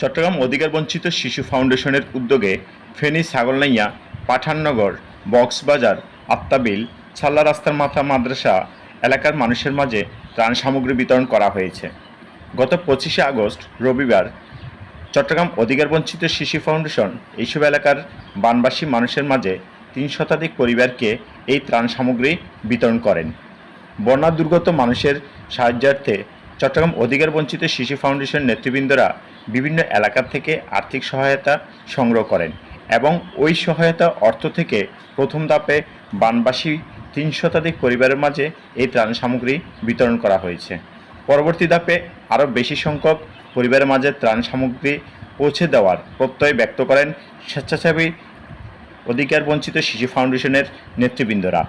চট্টগ্রাম অধিকার বঞ্চিত শিশু ফাউন্ডেশনের উদ্যোগে ফেনী ছাগলনাইয়া, পাঠাননগর, বক্সবাজার আত্তাবিল ছাল্লা রাস্তার মাথা মাদ্রাসা এলাকার মানুষের মাঝে ত্রাণ সামগ্রী বিতরণ করা হয়েছে। গত পঁচিশে আগস্ট, রবিবার, চট্টগ্রাম অধিকার বঞ্চিত শিশু ফাউন্ডেশন এইসব এলাকার বানবাসী মানুষের মাঝে তিন শতাধিক পরিবারকে এই ত্রাণ সামগ্রী বিতরণ করেন। বন্যা দুর্গত মানুষের সাহায্যার্থে চট্টগ্রাম অধিকার বঞ্চিত শিশু ফাউন্ডেশন নেতৃবৃন্দরা বিভিন্ন এলাকা থেকে আর্থিক সহায়তা সংগ্রহ করেন এবং ওই সহায়তা অর্থ থেকে প্রথম ধাপে বানবাসী তিন শতাধিক পরিবারের মাঝে এই ত্রাণ সামগ্রী বিতরণ করা হয়েছে। পরবর্তী ধাপে আরও বেশি সংখ্যক পরিবারের মাঝে ত্রাণ সামগ্রী পৌঁছে দেওয়ার প্রত্যয় ব্যক্ত করেন স্বেচ্ছাসেবী অধিকার বঞ্চিত শিশু ফাউন্ডেশনের নেতৃবৃন্দরা।